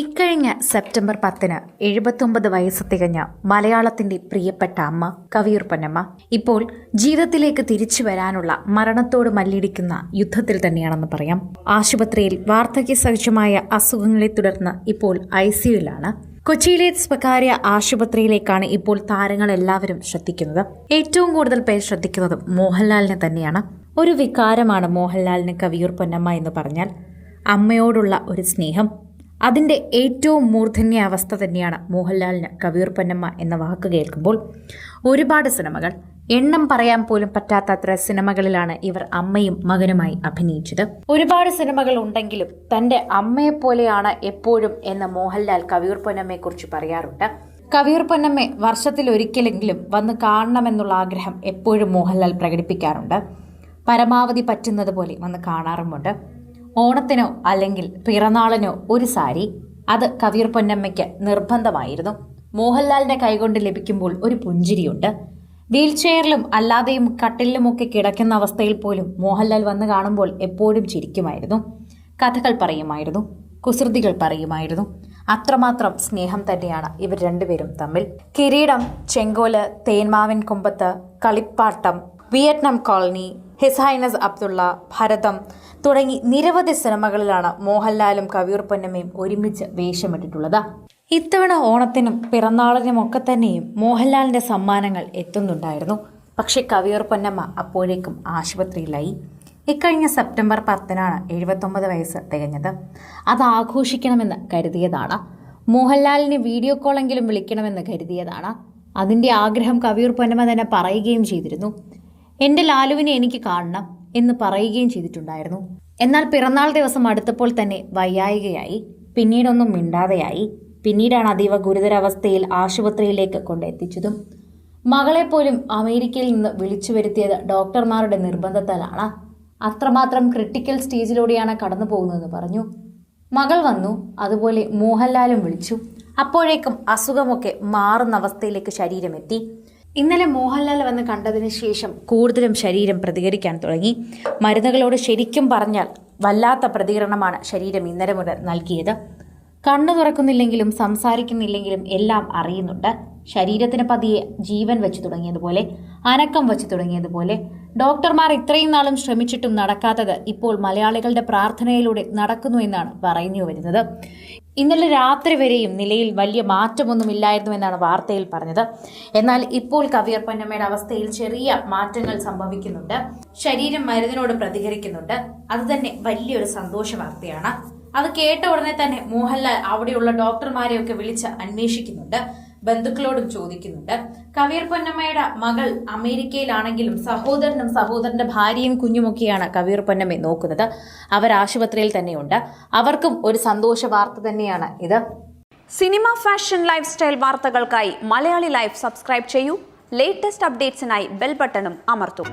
ഇക്കഴിഞ്ഞ സെപ്റ്റംബർ പത്തിന് എഴുപത്തൊമ്പത് വയസ്സ് തികഞ്ഞ മലയാളത്തിന്റെ പ്രിയപ്പെട്ട അമ്മ കവിയൂർ പൊന്നമ്മ ഇപ്പോൾ ജീവിതത്തിലേക്ക് തിരിച്ചു വരാനുള്ള മരണത്തോട് മല്ലിടിക്കുന്ന യുദ്ധത്തിൽ തന്നെയാണെന്ന് പറയാം. ആശുപത്രിയിൽ വാർദ്ധക്യ സഹജമായ അസുഖങ്ങളെ തുടർന്ന് ഇപ്പോൾ ഐ സിയുലാണ് കൊച്ചിയിലെ സ്വകാര്യ ആശുപത്രിയിലേക്കാണ് ഇപ്പോൾ താരങ്ങൾ എല്ലാവരും ശ്രദ്ധിക്കുന്നത്. ഏറ്റവും കൂടുതൽ പേർ ശ്രദ്ധിക്കുന്നത് മോഹൻലാലിനെ തന്നെയാണ്. ഒരു വികാരമാണ് മോഹൻലാലിന് കവിയൂർ പൊന്നമ്മ എന്ന് പറഞ്ഞാൽ. അമ്മയോടുള്ള ഒരു സ്നേഹം അതിന്റെ ഏറ്റവും മൂർധന്യ അവസ്ഥ തന്നെയാണ് മോഹൻലാലിന് കവിയൂർ പൊന്നമ്മ എന്ന വാക്ക് കേൾക്കുമ്പോൾ ഒരുപാട് സിനിമകൾ. എണ്ണം പറയാൻ പോലും പറ്റാത്ത അത്ര സിനിമകളിലാണ് ഇവർ അമ്മയും മകനുമായി അഭിനയിച്ചത്. ഒരുപാട് സിനിമകൾ ഉണ്ടെങ്കിലും തന്റെ അമ്മയെപ്പോലെയാണ് എപ്പോഴും എന്ന് മോഹൻലാൽ കവിയൂർ പൊന്നമ്മയെക്കുറിച്ച് പറയാറുണ്ട്. കവിയൂർ പൊന്നമ്മയെ വർഷത്തിൽ ഒരിക്കലെങ്കിലും വന്ന് കാണണമെന്നുള്ള ആഗ്രഹം എപ്പോഴും മോഹൻലാൽ പ്രകടിപ്പിക്കാറുണ്ട്. പരമാവധി പറ്റുന്നത് പോലെ വന്ന് കാണാറുമുണ്ട്. ഓണത്തിനോ അല്ലെങ്കിൽ പിറന്നാളിനോ ഒരു സാരി അത് കവിയർ പൊന്നമ്മയ്ക്ക് നിർബന്ധമായിരുന്നു. മോഹൻലാലിന്റെ കൈകൊണ്ട് ലഭിക്കുമ്പോൾ ഒരു പുഞ്ചിരിയുണ്ട്. വീൽചെയറിലും അല്ലാതെയും കട്ടിലുമൊക്കെ കിടക്കുന്ന അവസ്ഥയിൽ പോലും മോഹൻലാൽ വന്ന് കാണുമ്പോൾ എപ്പോഴും ചിരിക്കുമായിരുന്നു. കഥകൾ പറയുമായിരുന്നു കുസൃതികൾ പറയുമായിരുന്നു. അത്രമാത്രം സ്നേഹം തന്നെയാണ് ഇവർ രണ്ടുപേരും തമ്മിൽ. കിരീടം Chenkol Thenmavin Kombathu Kalippattam Vietnam colony his highness Abdullah Bharatham തുടങ്ങി നിരവധി സിനിമകളിലാണ് മോഹൻലാലും കവിയൂർ പൊന്നമ്മയും ഒരുമിച്ച് വേഷമിട്ടിട്ടുള്ളത്. ഇത്തവണ ഓണത്തിനും പിറന്നാളിനും ഒക്കെ തന്നെയും മോഹൻലാലിന്റെ സമ്മാനങ്ങൾ എത്തുന്നുണ്ടായിരുന്നു. പക്ഷേ കവിയൂർ പൊന്നമ്മ അപ്പോഴേക്കും ആശുപത്രിയിലായി. ഇക്കഴിഞ്ഞ സെപ്റ്റംബർ പത്തിനാണ് എഴുപത്തൊമ്പത് വയസ്സ് തികഞ്ഞത്. അത് ആഘോഷിക്കണമെന്ന് കരുതിയതാണ്. മോഹൻലാലിനെ വീഡിയോ കോളെങ്കിലും വിളിക്കണമെന്ന് കരുതിയതാണ്. അതിന്റെ ആഗ്രഹം കവിയൂർ പൊന്നമ്മ തന്നെ പറയുകയും ചെയ്തിരുന്നു. എന്റെ ലാലുവിനെ എനിക്ക് കാണണം എന്ന് പറയുകയും ചെയ്തിട്ടുണ്ടായിരുന്നു. എന്നാൽ പിറന്നാൾ ദിവസം അടുത്തപ്പോൾ തന്നെ വയ്യായികയായി. പിന്നീടൊന്നും മിണ്ടാതെയായി. പിന്നീടാണ് അതീവ ഗുരുതരാവസ്ഥയിൽ ആശുപത്രിയിലേക്ക് കൊണ്ടെത്തിച്ചതും. മകളെപ്പോലും പോലും അമേരിക്കയിൽ നിന്ന് വിളിച്ചു വരുത്തിയത് ഡോക്ടർമാരുടെ നിർബന്ധത്താലാണ്. അത്രമാത്രം ക്രിട്ടിക്കൽ സ്റ്റേജിലൂടെയാണ് കടന്നു പോകുന്നതെന്ന് പറഞ്ഞു. മകൾ വന്നു അതുപോലെ മോഹൻലാലും വിളിച്ചു. അപ്പോഴേക്കും അസുഖമൊക്കെ മാറുന്ന അവസ്ഥയിലേക്ക് ശരീരമെത്തി. ഇന്നലെ മോഹൻലാൽ വന്ന് കണ്ടതിന് ശേഷം കൂടുതലും ശരീരം പ്രതികരിക്കാൻ തുടങ്ങി. മരുന്നുകളോട് ശരിക്കും പറഞ്ഞാൽ വല്ലാത്ത പ്രതികരണമാണ് ശരീരം ഇന്നലെ മുതൽ നൽകിയത്. കണ്ണു തുറക്കുന്നില്ലെങ്കിലും സംസാരിക്കുന്നില്ലെങ്കിലും എല്ലാം അറിയുന്നുണ്ട്. ശരീരത്തിന് പതിയെ ജീവൻ വെച്ചു തുടങ്ങിയതുപോലെ അനക്കം വെച്ച് തുടങ്ങിയതുപോലെ. ഡോക്ടർമാർ ഇത്രയും നാളും ശ്രമിച്ചിട്ടും നടക്കാത്തത് ഇപ്പോൾ മലയാളികളുടെ പ്രാർത്ഥനയിലൂടെ നടക്കുന്നു എന്നാണ് പറഞ്ഞു വരുന്നത്. ഇന്നലെ രാത്രി വരെയും നിലയിൽ വലിയ മാറ്റമൊന്നുമില്ലായിരുന്നു എന്നാണ് വാർത്തയിൽ പറഞ്ഞത്. എന്നാൽ ഇപ്പോൾ കവിയർ പൊന്നമ്മയുടെ അവസ്ഥയിൽ ചെറിയ മാറ്റങ്ങൾ സംഭവിക്കുന്നുണ്ട്. ശരീരം മരുന്നിനോട് പ്രതികരിക്കുന്നുണ്ട്. അത് തന്നെ വലിയൊരു സന്തോഷ വാർത്തയാണ്. അത് കേട്ട ഉടനെ തന്നെ മോഹൻലാൽ അവിടെയുള്ള ഡോക്ടർമാരെയൊക്കെ വിളിച്ച് അന്വേഷിക്കുന്നുണ്ട്. ബന്ധുക്കളോടും ചോദിക്കുന്നുണ്ട്. കവീർ പൊന്നമ്മയുടെ മകൾ അമേരിക്കയിലാണെങ്കിലും സഹോദരനും സഹോദരന്റെ ഭാര്യയും കുഞ്ഞുമൊക്കെയാണ് കവീർ പൊന്നമ്മയെ നോക്കുന്നത്. അവർ ആശുപത്രിയിൽ തന്നെയുണ്ട്. അവർക്കും ഒരു സന്തോഷ വാർത്ത തന്നെയാണ് ഇത്. സിനിമ ഫാഷൻ ലൈഫ് സ്റ്റൈൽ വാർത്തകൾക്കായി മലയാളി ലൈഫ് സബ്സ്ക്രൈബ് ചെയ്യൂ. ലേറ്റസ്റ്റ് അപ്ഡേറ്റ്സിനായി ബെൽ ബട്ടണും അമർത്തും.